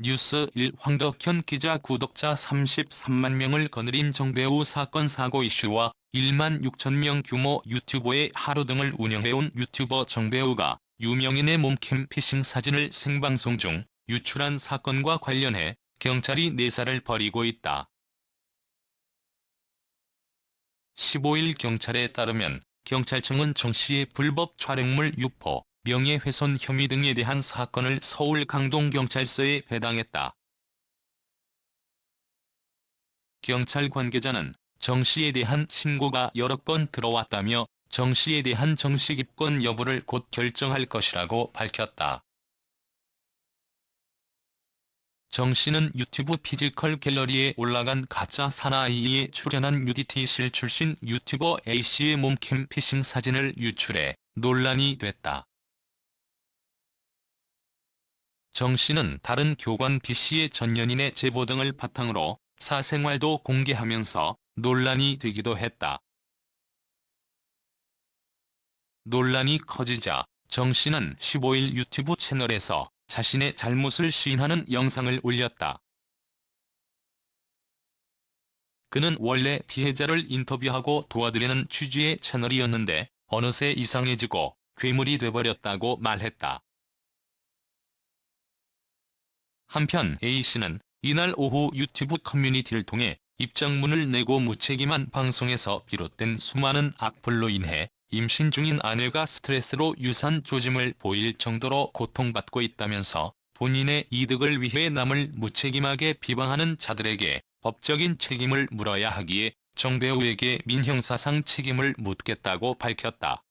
뉴스 1 황덕현 기자 구독자 33만 명을 거느린 정배우 사건 사고 이슈와 1만 6천 명 규모 유튜버의 하루 등을 운영해온 유튜버 정배우가 유명인의 몸캠 피싱 사진을 생방송 중 유출한 사건과 관련해 경찰이 내사를 벌이고 있다. 15일 경찰에 따르면 경찰청은 정 씨의 불법 촬영물 유포, 명예훼손 혐의 등에 대한 사건을 서울 강동경찰서에 배당했다. 경찰 관계자는 정 씨에 대한 신고가 여러 건 들어왔다며 정 씨에 대한 정식 입건 여부를 곧 결정할 것이라고 밝혔다. 정 씨는 유튜브 피지컬 갤러리에 올라간 가짜 사나이에 출연한 UDT실 출신 유튜버 A씨의 몸캠 피싱 사진을 유출해 논란이 됐다. 정 씨는 다른 교관 B씨의 전 연인의 제보 등을 바탕으로 사생활도 공개하면서 논란이 되기도 했다. 논란이 커지자 정 씨는 15일 유튜브 채널에서 자신의 잘못을 시인하는 영상을 올렸다. 그는 원래 피해자를 인터뷰하고 도와드리는 취지의 채널이었는데 어느새 이상해지고 괴물이 돼버렸다고 말했다. 한편 A씨는 이날 오후 유튜브 커뮤니티를 통해 입장문을 내고 무책임한 방송에서 비롯된 수많은 악플로 인해 임신 중인 아내가 스트레스로 유산 조짐을 보일 정도로 고통받고 있다면서 본인의 이득을 위해 남을 무책임하게 비방하는 자들에게 법적인 책임을 물어야 하기에 정 배우에게 민형사상 책임을 묻겠다고 밝혔다.